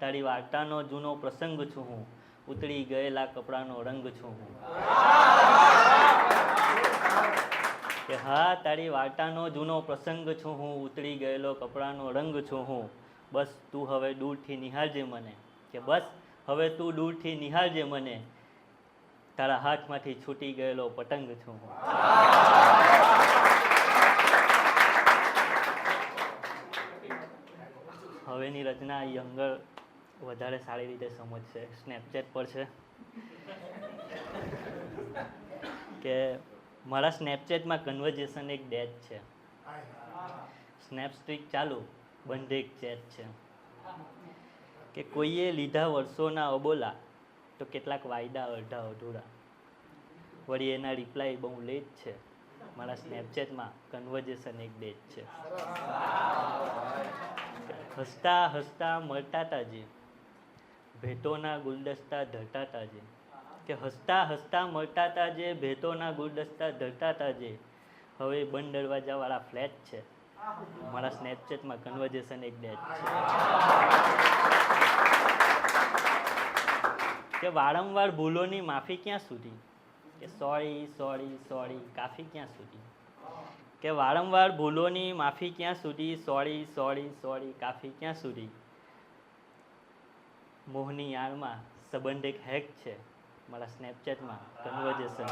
તારી વાર્તાનો જૂનો પ્રસંગ છું હું. ઉતરી ગયેલા કપડાનો રંગ છું હું. કે હા, તારી વાર્તાનો જૂનો પ્રસંગ છું હું. ઉતરી ગયેલો કપડાનો રંગ છું હું. બસ, તું હવે દૂરથી નિહાળજે મને. કે બસ, હવે તું દૂરથી નિહાળજે મને. તારા હાથમાંથી છૂટી ગયેલો પતંગ છું હું. હવેની રચના યંગર વધારે સારી રીતે સમજશે. સ્નેપચેટ પર છે. કે મારા સ્નેપચેટમાં કન્વર્જેશન એક ડેટ છે. સ્નેપસ્ટ્રીક ચાલુ, બંધ એક ચેટ છે. કે કોઈએ લીધા વર્ષોના અબોલા, તો કેટલાક વાયદા અડધા અધૂરા. વળી એના રિપ્લાય બહુ લેટ છે. મારા સ્નેપચેટમાં કન્વર્જેશન એક ડેટ છે. હસતા હસતા મળતા તાજી ભેટોના ગુલદસ્તા ધરતા તાજે કે હસતા હસતા મળતા તાજે ભેટોના ગુલદસ્તા ધરતા તાજે હવે બંધ દરવાજાવાળા ફ્લેટ છે. મારા સ્નેપચેટમાં કન્વર્જેશન એક ડેટ છે. કે વારંવાર ભૂલોની માફી ક્યાં સુધી? કે સોરી સોરી સોરી કાફી ક્યાં સુધી? કે વારંવાર ભૂલોની માફી ક્યાં સુધી? સોરી સોરી સોરી કાફી ક્યાં સુધી? મોહની આળમાં સંબંધ એક હેક છે મારા સ્નેપચેટમાં કન્વર્જેશન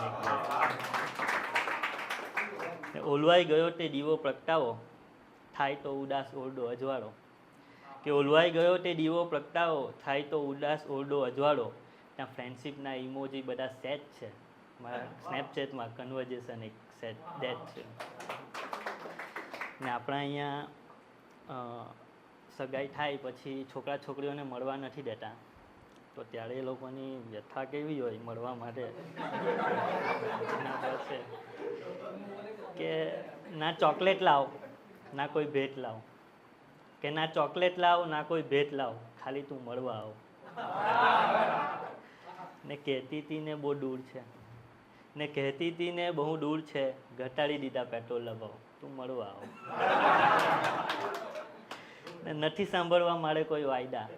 એક ઓલવાઈ ગયો તે દીવો પ્રગટાવો. થાય તો ઉદાસ, ઓરડો, અજવાળો. કે ઓલવાઈ ગયો તે દીવો પ્રગટાવો. થાય તો ઉદાસ, ઓરડો, અજવાળો. ત્યાં ફ્રેન્ડશિપના ઇમોજી બધા સેટ છે. મારા સ્નેપચેટમાં કન્વર્જેશન એક સેટ ડેટ છે. ને આપણા અહીંયા સગાઈ થાય પછી છોકરા છોકરીઓને મળવા નથી દેતા. તો ત્યારે એ લોકોની વ્યથા કેવી હોય મળવા માટે? કે ના ચોકલેટ લાવ, ના કોઈ ભેટ લાવ. કે ના ચોકલેટ લાવ, ના કોઈ ભેટ લાવ. ખાલી તું મળવા આવ. ને કહેતી હતી ને બહુ દૂર છે. ને કહેતી હતી ને બહુ દૂર છે, ઘટાડી દીધા પેટ્રોલ લગાવો. તું મળવા આવ. ને નથી સાંભળવા મારે કોઈ વાયદા.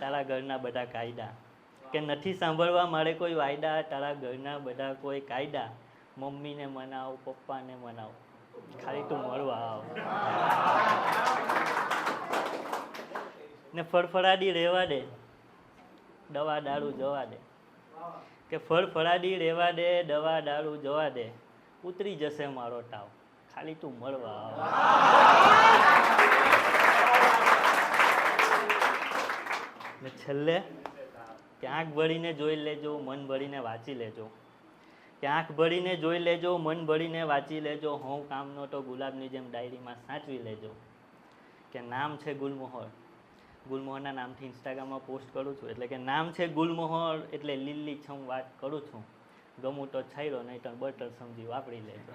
તારા ઘરના બધા કાયદા. કે નથી સાંભળવા મારે કોઈ વાયદા, તારા ઘરના બધા કોઈ કાયદા. મમ્મીને મનાવ, પપ્પાને મનાવ. ખાલી તું મળવા આવ. ને ફળફળાડી રહેવા દે. દવા દારૂ જવા દે. કે ફળ ફળાડી રહેવા દે, દવા દારૂ જવા દે. ઉતરી જશે મારો તાવ ખાલી તું મળવા આવ. ને છેલ્લે, ક્યાંક ભરીને જોઈ લેજો, મન ભરીને વાંચી લેજો. ક્યાંક ભરીને જોઈ લેજો, મન ભરીને વાંચી લેજો. હું કામનો તો ગુલાબની જેમ ડાયરીમાં સાચવી લેજો. કે નામ છે ગુલમોહર. ગુલમોહરના નામથી ઇન્સ્ટાગ્રામમાં પોસ્ટ કરું છું. એટલે કે નામ છે ગુલમોહર એટલે લીલી છમ વાત કરું છું. ગમું તો છાયરો નહીં તો બટર સમજી વાપરી લેજો.